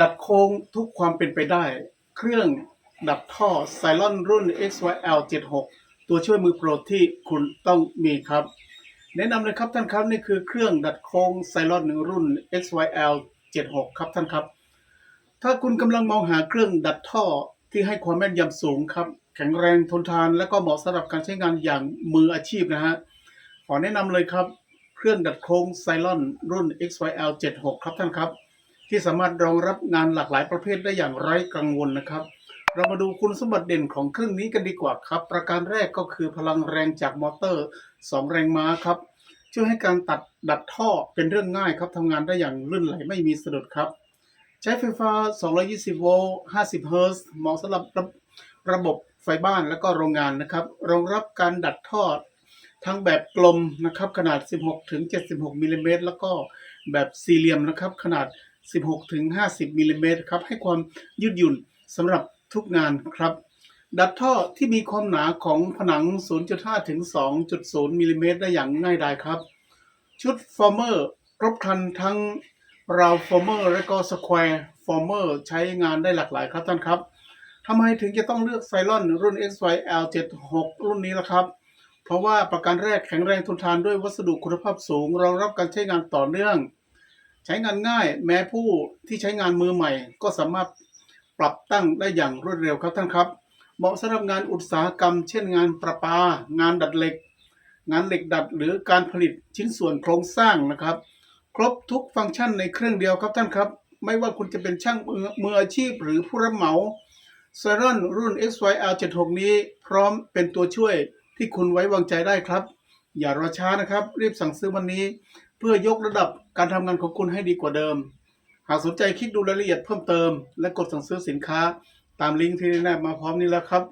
ดัดโค้งทุกความเป็นไปได้ เครื่องดัดท่อไซลอนรุ่น XYL 76 ตัวช่วยมือโปรที่คุณต้องมีครับ แนะนำเลยครับท่านครับนี่คือเครื่องดัดโค้งไซลอนรุ่น XYL 76 ครับท่านครับ ถ้าคุณกำลังมองหาเครื่องดัดท่อที่ให้ความแม่นยำสูงครับ แข็งแรงทนทาน และก็เหมาะสำหรับการใช้งานอย่างมืออาชีพนะฮะขอแนะนำเลยครับ เครื่องดัดโค้งไซลอนรุ่น XYL 76 ครับท่านครับ ที่สามารถรองรับงานหลากหลายประเภทได้อย่างไร้กังวลนะครับ เรามาดูคุณสมบัติเด่นของเครื่องนี้กันดีกว่าครับ ประการแรกก็คือพลังแรงจากมอเตอร์ 2 แรงม้าครับ ช่วยให้การตัดดัดท่อเป็นเรื่องง่ายครับทำงานได้อย่างลื่นไหลไม่มีสะดุดครับ ใช้ไฟฟ้า 220 โวลต์ 50 เฮิร์ตซ์เหมาะสำหรับระระบบไฟบ้านและก็โรงงานนะครับรองรับการดัดท่อทั้งแบบกลมนะครับขนาด 16ถึง76มิลลิเมตรแล้วก็แบบสี่เหลี่ยมนะครับขนาด 16ถึง50มิลลิเมตรครับให้ความยืดหยุ่นสำหรับทุกงานครับ ดัดท่อที่มีความหนาของผนัง 0.5ถึง2.0มิลลิเมตรได้อย่างง่ายดายครับ ชุดฟอร์เมอร์ครบครันทั้งราวฟอร์เมอร์และก็สแควร์ฟอร์เมอร์ใช้งานได้หลากหลายครับท่านครับทำไมถึงจะต้องเลือกไซลอนรุ่น XYL 76 รุ่นนี้ล่ะครับ เพราะว่าประการแรกแข็งแรงทนทานด้วยวัสดุคุณภาพสูงรองรับการใช้งานต่อเนื่อง ใช้งานง่ายแม้ผู้ที่ใช้งานมือใหม่ ก็สามารถปรับตั้งได้อย่างรวดเร็วครับท่านครับ เหมาะสำหรับงานอุตสาหกรรม เช่นงานประปา งานดัดเหล็ก งานเหล็กดัดหรือการผลิตชิ้นส่วนโครงสร้างนะครับ ครบทุกฟังก์ชันในเครื่องเดียวครับท่านครับ ไม่ว่าคุณจะเป็นช่างมืออาชีพหรือผู้รับเหมา s i r o n รุ่น XYL 76 นี้พร้อมเป็นตัวช่วยที่คุณไว้วางใจได้ครับ อย่ารอช้านะครับ รีบสั่งซื้อวันนี้ เพื่อยกระดับ การทำงานของคุณให้ดีกว่าเดิม หากสนใจคลิกดูรายละเอียดเพิ่มเติม และกดสั่งซื้อสินค้า ตามลิงก์ที่ได้แนบมาพร้อมนี้แล้วครับ